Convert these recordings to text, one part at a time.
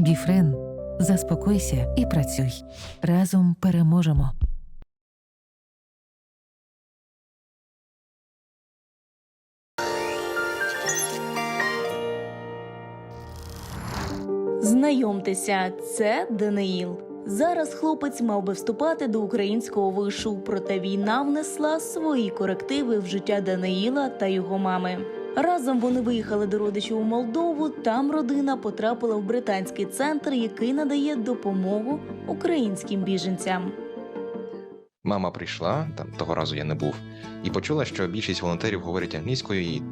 Біфрен. Заспокойся і працюй. Разом переможемо. Знайомтеся, це Даниїл. Зараз хлопець мав би вступати до українського вишу, проте війна внесла свої корективи в життя Даниїла та його мами. Разом вони виїхали до родичів у Молдову. Там родина потрапила в британський центр, який надає допомогу українським біженцям. Мама прийшла, там того разу я не був, і почула, що більшість волонтерів говорять англійською, і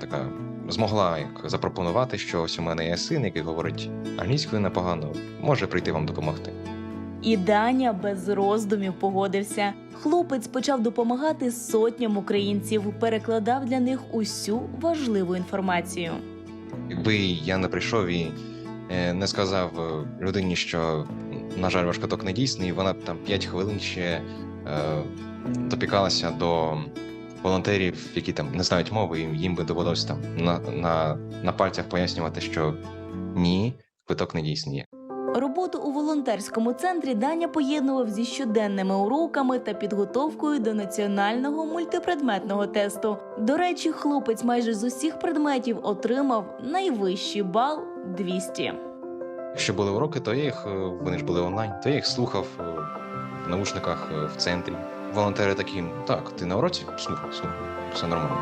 така змогла як запропонувати, що ось у мене є син, який говорить англійською непогано, може прийти вам допомогти. І Даня без роздумів погодився. Хлопець почав допомагати сотням українців, перекладав для них усю важливу інформацію. Якби я не прийшов і е, не сказав е, людині, що, на жаль, ваш каток не дійсний, вона б там 5 хвилин ще е, допікалася до волонтерів, які там не знають мови, і їм би довелося там на, на, на пальцях пояснювати, що ні, квиток не дійсний. Роботу у волонтерському центрі Даня поєднував зі щоденними уроками та підготовкою до національного мультипредметного тесту. До речі, хлопець майже з усіх предметів отримав найвищий бал 200. Якщо були уроки, то я їх е, вони ж були онлайн, то я їх слухав е, в наушниках е, в центрі. Волонтери такі, так, ти на уроці? Слухай, слухай, все нормально.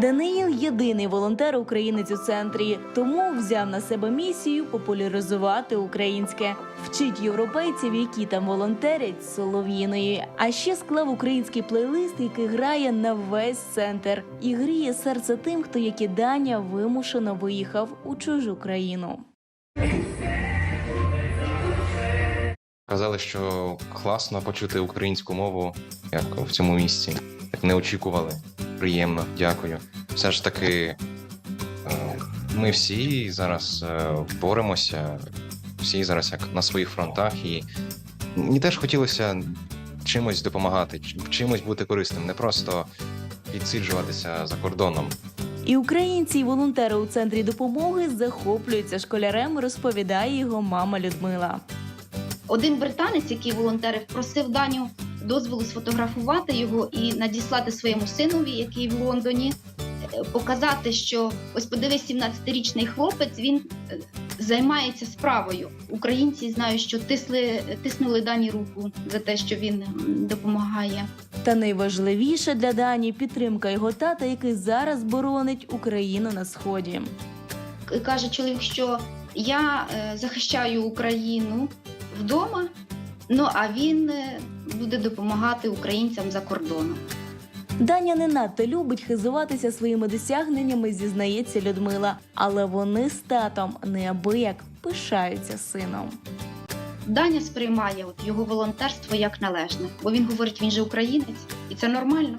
Даниїл єдиний волонтер українець у центрі, тому взяв на себе місію популяризувати українське, вчить європейців, які там волонтерять з солов'їної. А ще склав український плейлист, який грає на весь центр і гріє серце тим, хто як і Даня вимушено виїхав у чужу країну. Казали, що класно почути українську мову, як в цьому місці. Так не очікували. Приємно, дякую. Все ж таки, е, ми всі зараз е, боремося, всі зараз як на своїх фронтах, і мені теж хотілося чимось допомагати, чимось бути корисним, не просто відсиджуватися за кордоном. І українці, і волонтери у центрі допомоги захоплюються школярем, розповідає його мама Людмила. Один британець, який волонтерив, просив Даню дозволу сфотографувати його і надіслати своєму синові, який в Лондоні, е, показати, що ось подивись, 17-річний хлопець він е, займається справою. Українці знають, що тисли, тиснули Дані руку за те, що він допомагає. Та найважливіше для Дані підтримка його тата, який зараз боронить Україну на сході. Каже чоловік, що я е, захищаю Україну вдома, ну а він е, буде допомагати українцям за кордоном. Даня не надто любить хизуватися своїми досягненнями, зізнається Людмила, але вони з татом неабияк пишаються сином. Даня сприймає от його волонтерство як належне, бо він говорить, він же українець, і це нормально.